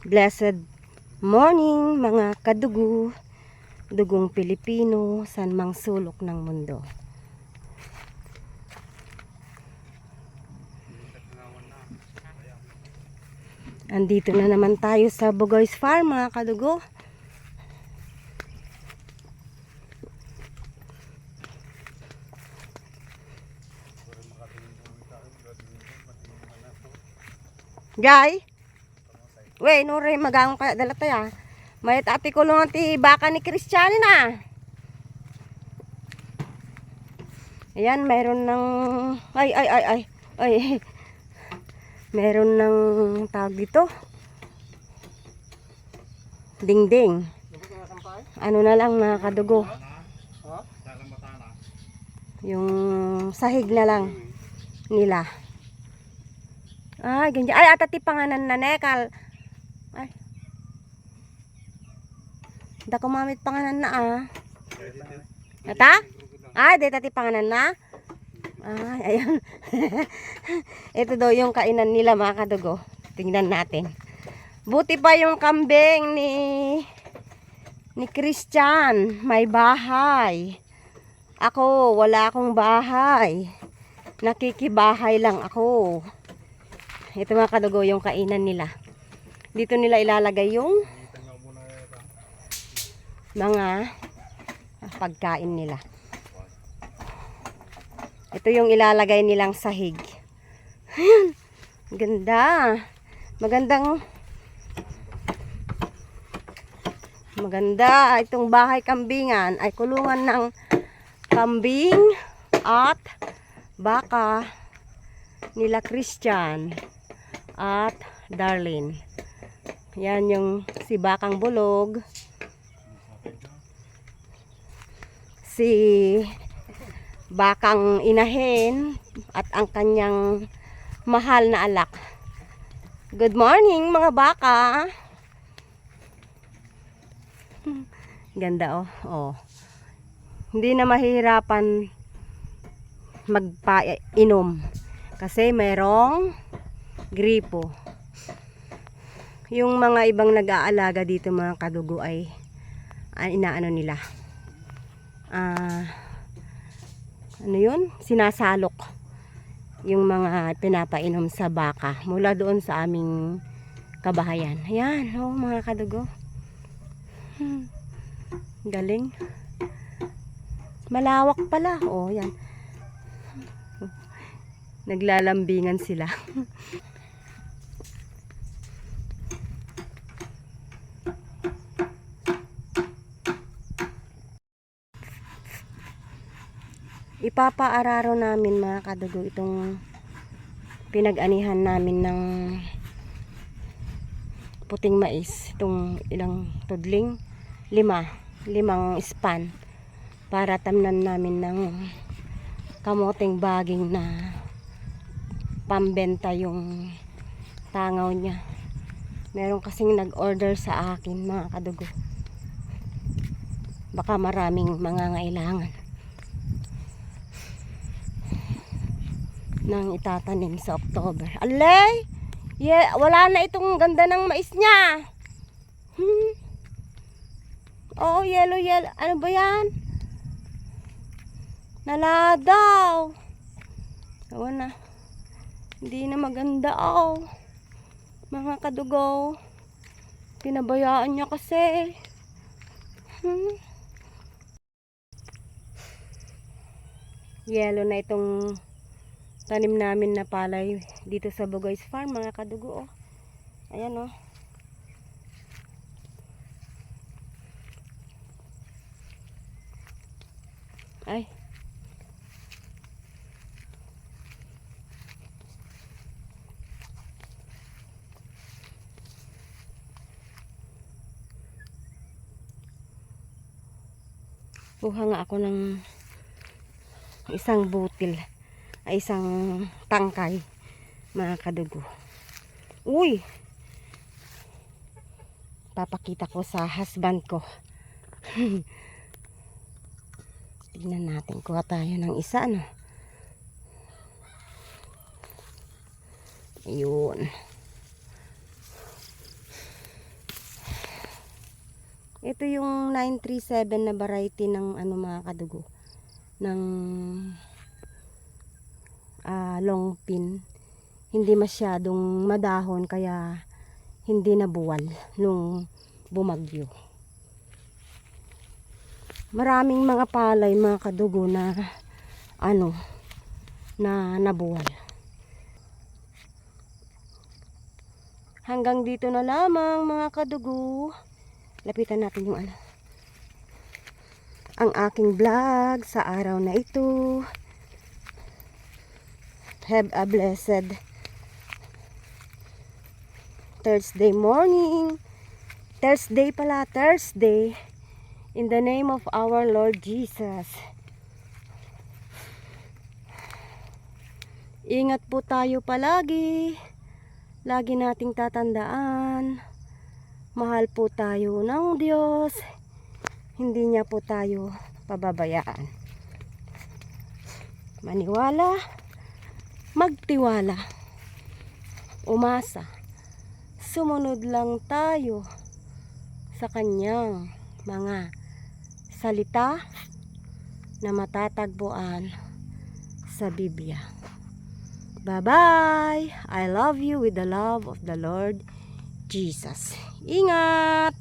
Blessed morning mga kadugo, dugong Pilipino, san mang sulok ng mundo. Andito na naman tayo sa Bugoy's Farm mga kadugo. Jai? Wey, nure magang kaya dala tayo. May ati ko lang ti baka ni Kristiyani na. Ayan, mayroon ng ay ay ay ay ay. Meron ng tawag dito. Dingding. Ano na lang mga kadugo. Yung sahig na lang nila. Ay, ganyan. Ay, atati panganan na nekal. Da kumamit panganan na ah. Ata? Ay, di tati panganan na. Ay, ayan. Ito daw yung kainan nila mga kadugo. Tingnan natin. Buti pa yung kambing ni ni Christian. May bahay. Ako, wala akong bahay. Nakikibahay lang ako. Ito mga kadugo yung kainan nila. Dito nila ilalagay yung mga pagkain nila. Ito yung ilalagay nilang sahig. Ayan. Ganda. Magandang Maganda. Itong bahay kambingan ay kulungan ng kambing at baka nila Christian at Darlene. Yan yung si Bakang Bulog. Si Bakang Inahin at ang kanyang mahal na alak. Good morning mga baka. Ganda oh. Oh. Hindi na mahirapan magpainom kasi merong gripo. Yung mga ibang nag-aalaga dito mga kadugo ay ah, inaano nila. Ah ano yun? Sinasalok yung mga pinapainom sa baka mula doon sa aming kabahayan. Ayan, oh mga kadugo. Hmm. Galing. Malawak pala. Oh, yan. Naglalambingan sila. Ipapaararo namin mga kadugo itong pinag-anihan namin ng puting mais. Itong ilang tudling. Lima. Limang span. Para tamnan namin ng kamoting baging na pambenta yung tangaw niya. Meron kasing nag-order sa akin mga kadugo. Baka maraming mga ngailangan. Nang itatanim sa October. Alay! Yeah, wala na itong ganda ng mais niya. Hmm. Oh, yellow, yellow. Ano ba yan? Naladaw. Awan na. Hindi na maganda oh. Mga kadugaw. Pinabayaan niya kasi. Hmm. Yellow na itong tanim namin na palay dito sa Bugoy's Farm mga kadugo oh. Ayan oh. Ay. Buha nga ako ng isang butil ay isang tangkay mga kadugo. Uy! Papakita ko sa husband ko. Tignan natin kuha tayo ng isa ano? Ayun. Ito yung 937 na variety ng ano mga kadugo. Ng ah, long pin. Hindi masyadong madahon kaya hindi nabuwal nung bumagyo. Maraming mga palay mga kadugo na ano na nabuwal. Hanggang dito na lamang mga kadugo. Lapitan natin yung ano. Ang aking vlog sa araw na ito. Have a blessed Thursday morning. Thursday pala, Thursday. In the name of our Lord Jesus. Ingat po tayo palagi. Lagi nating tatandaan. Mahal po tayo ng Diyos. Hindi niya po tayo pababayaan. Maniwala, magtiwala, umasa. Sumunod lang tayo sa kanyang mga salita na matatagpuan sa Biblia. Bye-bye! I love you with the love of the Lord Jesus. Ingat!